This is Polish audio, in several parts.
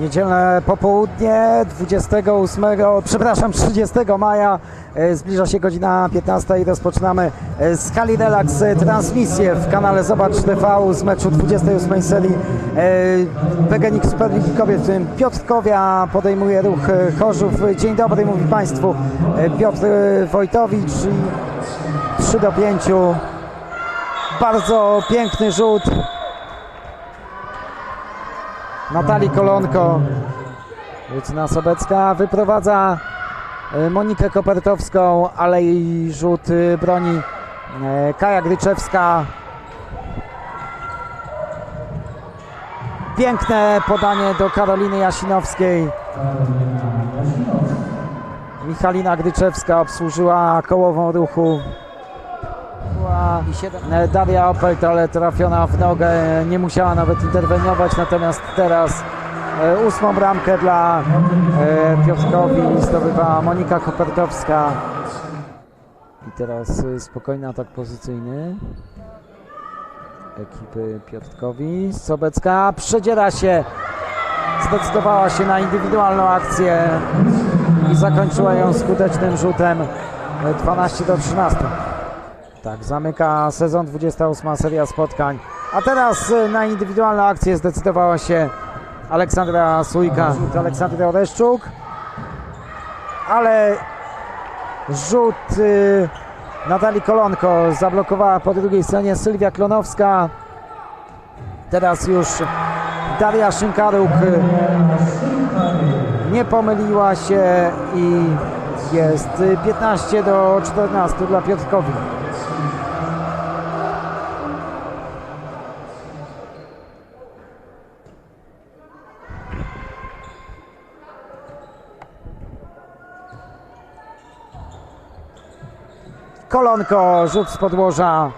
Niedzielne popołudnie 28, przepraszam, 30 maja. E, Zbliża się godzina 15 i rozpoczynamy e, z Kali Relax e, transmisję w kanale Zobacz TV z meczu 28 serii e, PGNiG Superligi Kobiet. w którym Piotrkowia podejmuje ruch e, Chorzów. Dzień dobry, mówi Państwu e, Piotr e, Wojtowicz i 3 do 5. Bardzo piękny rzut. Natalii Kolonko. Lucyna Sobecka wyprowadza e, Monikę Kopertowską, ale i rzut e, broni e, Kaja Gryczewska. Piękne podanie do Karoliny Jasinowskiej. Michalina Gryczewska obsłużyła kołową ruchu. Daria Opelt, ale trafiona w nogę, nie musiała nawet interweniować, natomiast teraz e, ósmą bramkę dla e, Piotrkowi zdobywa Monika Kopertowska. I teraz e, spokojny atak pozycyjny ekipy Piotrkowi. Sobecka przedziera się, zdecydowała się na indywidualną akcję i zakończyła ją skutecznym rzutem e, 12 do 13. Tak, zamyka sezon 28 seria spotkań. A teraz y, na indywidualną akcję zdecydowała się Aleksandra Sujka. Rzut Aleksandry Oreszczuk. Ale rzut y, Natalii Kolonko zablokowała po drugiej stronie Sylwia Klonowska. Teraz już Daria Szynkaruk y, nie pomyliła się i jest y, 15 do 14 dla Piotrkowi. Kolonko, rzut z podłoża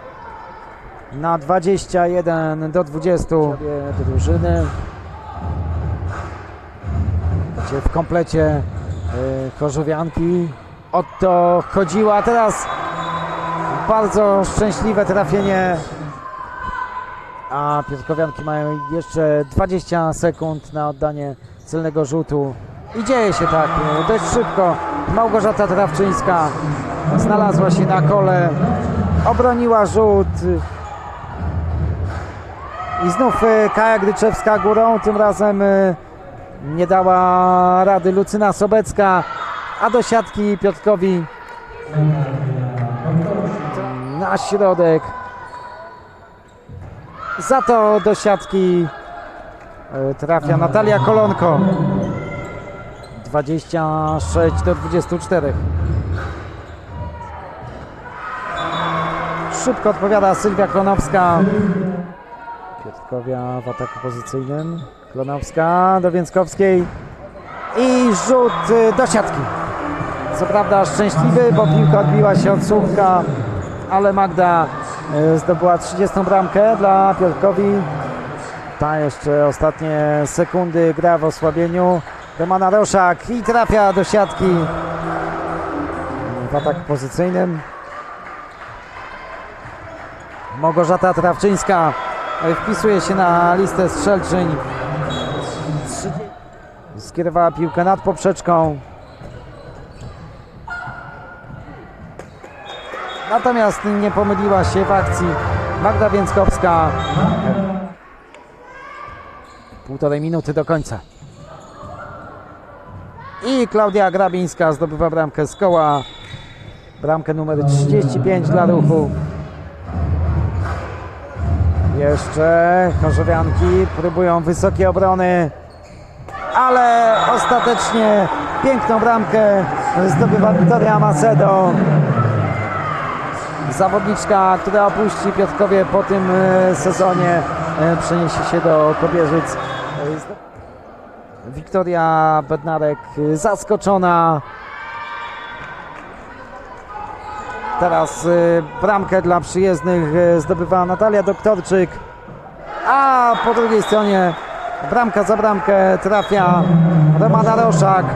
na 21 do 20 Obie drużyny. W komplecie y, Chorzowianki o to chodziło, a teraz bardzo szczęśliwe trafienie. A Piotrkowianki mają jeszcze 20 sekund na oddanie celnego rzutu. I dzieje się tak, y, dość szybko. Małgorzata Trawczyńska znalazła się na kole, obroniła rzut. I znów y, Kaja Gryczewska górą, tym razem y, nie dała rady Lucyna Sobecka, a do siatki Piotrkowi na środek. Za to do siatki y, trafia Natalia Kolonko. 26 do 24. Szybko odpowiada Sylwia Klonowska. Piotrkowia w ataku pozycyjnym. Klonowska do Więckowskiej. I rzut y, do siatki. Co prawda szczęśliwy, bo piłka odbiła się od słupka, ale Magda y, zdobyła 30 bramkę dla Piotrkowi. Ta jeszcze ostatnie sekundy gra w osłabieniu. Romana Roszak i trafia do siatki w ataku pozycyjnym. Małgorzata Trawczyńska e, wpisuje się na listę strzelczyń. Skierowała piłkę nad poprzeczką. Natomiast nie pomyliła się w akcji Magda Więckowska. Półtorej minuty do końca. I Klaudia Grabińska zdobywa bramkę z koła. Bramkę numer 35 dla ruchu. Jeszcze Chorzowianki próbują wysokie obrony, ale ostatecznie piękną bramkę zdobywa Wiktoria Macedo. Zawodniczka, która opuści Piotrkowie po tym e, sezonie, e, przeniesie się do Kobierzyc. Wiktoria Bednarek zaskoczona. Teraz y, bramkę dla przyjezdnych y, zdobywa Natalia Doktorczyk. A po drugiej stronie bramka za bramkę trafia Romana Roszak.